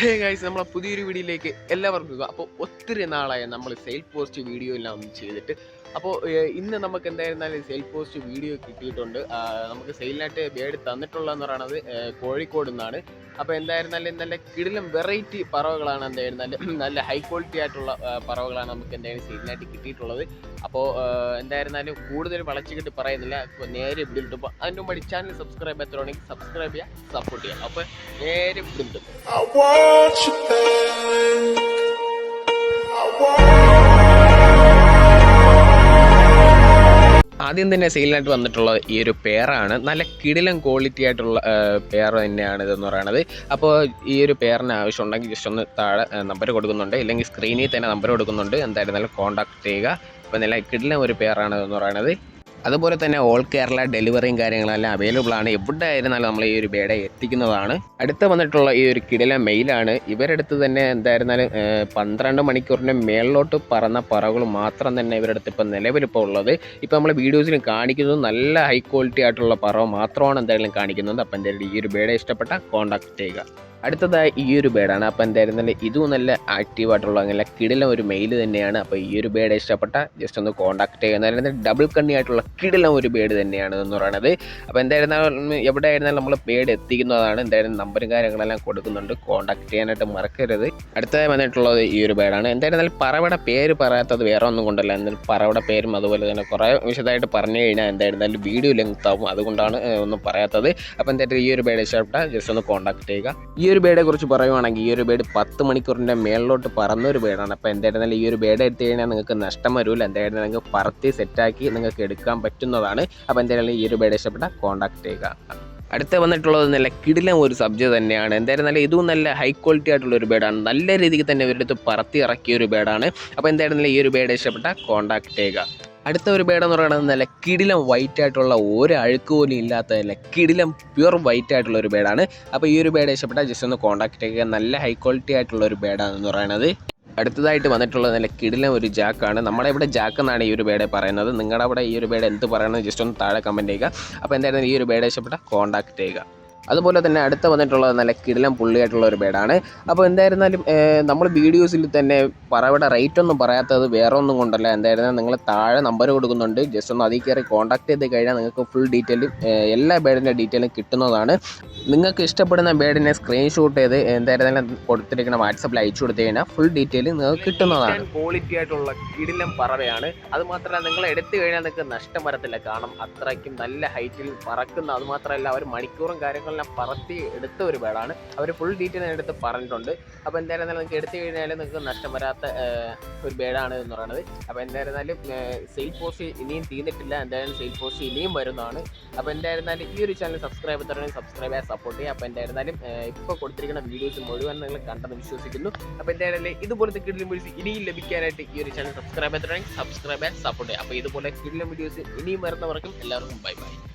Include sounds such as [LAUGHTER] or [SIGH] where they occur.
Hey guys നമ്മളെ പുതിയൊരു വീഡിയോയിലേക്ക് എല്ലാവർക്കും അപ്പോൾ ഒത്തിരി നാളായി നമ്മൾ സെയിൽ പോസ്റ്റ് വീഡിയോ എല്ലാം ചെയ്തിട്ട് അപ്പോൾ ഇന്ന് നമുക്ക് എന്തായിരുന്നാലും സെയിൽ പോസ്റ്റ് വീഡിയോ കിട്ടിയിട്ടുണ്ട്. നമുക്ക് സെയിലിനായിട്ട് ബേഡ് തന്നിട്ടുള്ളതെന്ന് പറയുന്നത് കോഴിക്കോട് നിന്നാണ്. അപ്പോൾ എന്തായിരുന്നാലും നല്ല കിടിലും വെറൈറ്റി പറവകളാണ് എന്തായിരുന്നാലും [CLEARS THROAT] നല്ല ഹൈ ക്വാളിറ്റി ആയിട്ടുള്ള പറവകളാണ് നമുക്ക് എന്തായാലും സെയിലിനായിട്ട് കിട്ടിയിട്ടുള്ളത്. അപ്പോൾ എന്തായിരുന്നാലും കൂടുതൽ വളച്ചിട്ട് പറയുന്നില്ല. നേരെ ഇവിടെ ഇട്ടു. അതിന്റെ മുമ്പ് ചാനൽ സബ്സ്ക്രൈബ് ചെയ്യാത്തുണ്ടെങ്കിൽ സബ്സ്ക്രൈബ് ചെയ്യുക സപ്പോർട്ട് ചെയ്യുക. അപ്പോൾ നേരെ ഇവിടെ ഇട്ടു. ആദ്യം തന്നെ സെയിലിനായിട്ട് വന്നിട്ടുള്ള ഈ ഒരു പെയറാണ് നല്ല കിടിലം ക്വാളിറ്റി ആയിട്ടുള്ള പെയർ തന്നെയാണ് ഇതെന്ന് പറയുന്നത് അപ്പോൾ ഈ ഒരു പെയറിന് ആവശ്യമുണ്ടെങ്കിൽ ജസ്റ്റ് ഒന്ന് താഴെ നമ്പർ കൊടുക്കുന്നുണ്ട്. ഇല്ലെങ്കിൽ സ്ക്രീനിൽ തന്നെ നമ്പർ കൊടുക്കുന്നുണ്ട്. എന്തായാലും നല്ല കോൺടാക്ട് ചെയ്യുക. അപ്പോൾ നല്ല കിടിലം ഒരു പെയറാണ് എന്ന് പറയുന്നത് അതുപോലെ തന്നെ ഓൾ കേരള ഡെലിവറിയും കാര്യങ്ങളെല്ലാം അവൈലബിൾ ആണ്. എവിടെ ആയിരുന്നാലും നമ്മൾ ഈ ഒരു ബേഡ എത്തിക്കുന്നതാണ്. അടുത്ത് വന്നിട്ടുള്ള ഈ ഒരു കിടില മെയിലാണ് ഇവരടുത്ത് തന്നെ എന്തായിരുന്നാലും പന്ത്രണ്ട് മണിക്കൂറിന്റെ മേളിലോട്ട് പറന്ന പറവുകൾ മാത്രം തന്നെ ഇവരടുത്ത് ഇപ്പം നിലവിലിപ്പോൾ ഉള്ളത്. ഇപ്പം നമ്മൾ വീഡിയോസിൽ കാണിക്കുന്നത് നല്ല ഹൈ ക്വാളിറ്റി ആയിട്ടുള്ള പറവ മാത്രമാണ് എന്തായാലും കാണിക്കുന്നത്. അപ്പം എന്തായാലും ഈ ഒരു ബേഡ ഇഷ്ടപ്പെട്ട കോൺടാക്ട് ചെയ്യുക. അടുത്തതായി ഈ ഒരു ബേഡാണ്. അപ്പോൾ എന്തായിരുന്നാലും ഇതും നല്ല ആക്റ്റീവായിട്ടുള്ള അങ്ങനെ കിടിലം ഒരു മെയിൽ തന്നെയാണ്. അപ്പോൾ ഈ ഒരു ബേഡ് ഇഷ്ടപ്പെട്ട ജസ്റ്റ് ഒന്ന് കോൺടാക്ട് എന്തായാലും ഡബിൾ കണ്ണി ആയിട്ടുള്ള കിടിലം ഒരു ബേഡ് തന്നെയാണ് എന്ന് പറയുന്നത് അപ്പോൾ എന്തായിരുന്നാലും എവിടെ ആയിരുന്നാലും നമ്മൾ ബേഡ് എത്തിക്കുന്നതാണ്. എന്തായാലും നമ്പറും കാര്യങ്ങളെല്ലാം കൊടുക്കുന്നുണ്ട്. കോൺടാക്ട് ചെയ്യാനായിട്ട് മറക്കരുത്. അടുത്തതായി വന്നിട്ടുള്ളത് ഈ ഒരു ബേഡാണ്. എന്തായിരുന്നാലും പറവയുടെ പേര് പറയാത്തത് വേറെ ഒന്നും കൊണ്ടല്ല. എന്നാലും പറവയുടെ പേരും അതുപോലെ തന്നെ കുറേ വിശദമായിട്ട് പറഞ്ഞു കഴിഞ്ഞാൽ എന്തായിരുന്നാലും വീഡിയോ ലെങ്ത് ആവും. അതുകൊണ്ടാണ് ഒന്നും പറയാത്തത്. അപ്പോൾ എന്തായാലും ഈ ഒരു ബേഡ് ഇഷ്ടപ്പെട്ട ജസ്റ്റ് ഒന്ന് കോൺടാക്ട് ചെയ്യുക. ഈ ഒരു ബേഡെ കുറിച്ച് പറയുവാണെങ്കിൽ ഈ ഒരു ബേഡ് പത്ത് മണിക്കൂറിന്റെ മേളിലോട്ട് പറന്ന ഒരു ബേഡാണ്. അപ്പോൾ എന്തായിരുന്നാലും ഈ ഒരു ബേഡ് എടുത്തു കഴിഞ്ഞാൽ നിങ്ങൾക്ക് നഷ്ടം വരില്ല എന്തായിരുന്നാലും നിങ്ങൾക്ക് പറത്തി സെറ്റാക്കി നിങ്ങൾക്ക് എടുക്കാൻ പറ്റുന്നതാണ്. അപ്പോൾ എന്തായാലും ഈ ഒരു ബേഡ് ഇഷ്ടപ്പെട്ട കോൺടാക്ട് ചെയ്യുക. അടുത്ത വന്നിട്ടുള്ളത് നല്ല കിടിലം ഒരു സബ്ജക്ട് തന്നെയാണ്. എന്തായിരുന്നാലും ഇതും നല്ല ഹൈ ക്വാളിറ്റി ആയിട്ടുള്ള ഒരു ബേഡാണ്. നല്ല രീതിക്ക് തന്നെ ഇവരുടെ അടുത്ത് പറത്തി ഇറക്കിയ ഒരു ബേഡാണ്. അപ്പോൾ എന്തായിരുന്നാലും ഈ ഒരു ബേഡ് ഇഷ്ടപ്പെട്ട കോൺടാക്ട് ചെയ്യുക. അടുത്ത ഒരു ബേഡ് എന്ന് പറയുന്നത് നല്ല കിടിലം വൈറ്റ് ആയിട്ടുള്ള ഒരു അഴുക്ക് പോലും ഇല്ലാത്ത നല്ല കിടിലം പ്യുർ വൈറ്റ് ആയിട്ടുള്ള ഒരു ബേഡാണ് അപ്പോൾ ഈ ഒരു ബേഡ് ഇഷ്ടപ്പെട്ടാൽ ജസ്റ്റ് ഒന്ന് കോൺടാക്ട് ചെയ്യുക. നല്ല ഹൈ ക്വാളിറ്റി ആയിട്ടുള്ള ഒരു ബേഡാണെന്ന് പറയുന്നത്. അടുത്തതായിട്ട് വന്നിട്ടുള്ള നല്ല കിടിലം ഒരു ജാക്കാണ് നമ്മുടെ ഇവിടെ ജാക്ക് എന്നാണ് ഈ ഒരു ബേഡെ പറയുന്നത്. നിങ്ങളുടെ അവിടെ ഈ ഒരു ബേഡ് എന്ത് പറയുന്നത് ജസ്റ്റ് ഒന്ന് താഴെ കമന്റ് ചെയ്യുക. അപ്പോൾ എന്തായാലും ഈ ഒരു ബേഡ് ഇഷ്ടപ്പെട്ട കോൺടാക്ട് ചെയ്യുക. അതുപോലെ തന്നെ അടുത്ത വന്നിട്ടുള്ളത് നല്ല കിടിലം പുള്ളിയായിട്ടുള്ള ഒരു ബേഡാണ്. അപ്പോൾ എന്തായിരുന്നാലും നമ്മൾ വീഡിയോസിൽ തന്നെ പറവിടെ റേറ്റ് ഒന്നും പറയാത്തത് വേറെ ഒന്നും കൊണ്ടല്ല. എന്തായിരുന്നാലും നിങ്ങൾ താഴെ നമ്പർ കൊടുക്കുന്നുണ്ട്. ജസ്റ്റ് ഒന്ന് അതിൽ കയറി കോൺടാക്ട് ചെയ്ത് കഴിഞ്ഞാൽ നിങ്ങൾക്ക് ഫുൾ ഡീറ്റെയിലും എല്ലാ ബേഡിന്റെ ഡീറ്റെയിലും കിട്ടുന്നതാണ്. നിങ്ങൾക്ക് ഇഷ്ടപ്പെടുന്ന ബേഡിനെ സ്ക്രീൻഷോട്ട് ചെയ്ത് എന്തായിരുന്നാലും കൊടുത്തിരിക്കുന്ന വാട്സപ്പിൽ അയച്ചു കൊടുത്തു കഴിഞ്ഞാൽ ഫുൾ ഡീറ്റെയിൽ നിങ്ങൾക്ക് കിട്ടുന്നതാണ്. ക്വാളിറ്റി ആയിട്ടുള്ള കിടിലം പറവയാണ്. അതുമാത്രമല്ല നിങ്ങൾ എടുത്തു കഴിഞ്ഞാൽ നിങ്ങൾക്ക് നഷ്ടം വരത്തില്ല. കാരണം അത്രയ്ക്കും നല്ല ഹൈറ്റിൽ പറക്കുന്ന അതുമാത്രമല്ല അവർ മണിക്കൂറും കാര്യങ്ങളെല്ലാം പറത്തി എടുത്ത ഒരു ബേഡാണ് അവർ ഫുൾ ഡീറ്റെയിൽ എടുത്ത് പറഞ്ഞിട്ടുണ്ട്. അപ്പോൾ എന്തായിരുന്നാലും നിങ്ങൾക്ക് എടുത്തു കഴിഞ്ഞാൽ നിങ്ങൾക്ക് നഷ്ടം വരാത്ത ഒരു ബേഡാണ് എന്ന് പറയുന്നത് അപ്പോൾ എന്തായിരുന്നാലും സെയിൽ പോസ്റ്റ് ഇനിയും തീർന്നിട്ടില്ല. എന്തായാലും സെയിൽ പോസ്റ്റ് ഇനിയും വരുന്നതാണ്. അപ്പോൾ എന്തായിരുന്നാലും ഈ ഒരു ചാനൽ സബ്സ്ക്രൈബ് തരണമെങ്കിൽ സബ്സ്ക്രൈബ് ചെയ്യാൻ സപ്പോർട്ട് ചെയ്യുക. അപ്പോൾ എന്തായിരുന്നാലും ഇപ്പോൾ കൊടുത്തിരിക്കുന്ന വീഡിയോസ് മുഴുവൻ നിങ്ങൾ കണ്ടെന്ന് വിശ്വസിക്കുന്നു. അപ്പോൾ എന്തായാലും ഇതുപോലത്തെ കിടിലും വീഡിയോസ് ഇനിയും ലഭിക്കാനായിട്ട് ഈ ഒരു ചാനൽ സബ്സ്ക്രൈബ് ചെയ്തിട്ടുണ്ടെങ്കിൽ സബ്സ്ക്രൈബ് ചെയ്യാൻ സപ്പോർട്ട് ചെയ്യുക. അപ്പോൾ ഇതുപോലെ കിടിലും വീഡിയോസ് ഇനിയും വരുന്നവർക്കും എല്ലാവർക്കും ബൈ ബൈ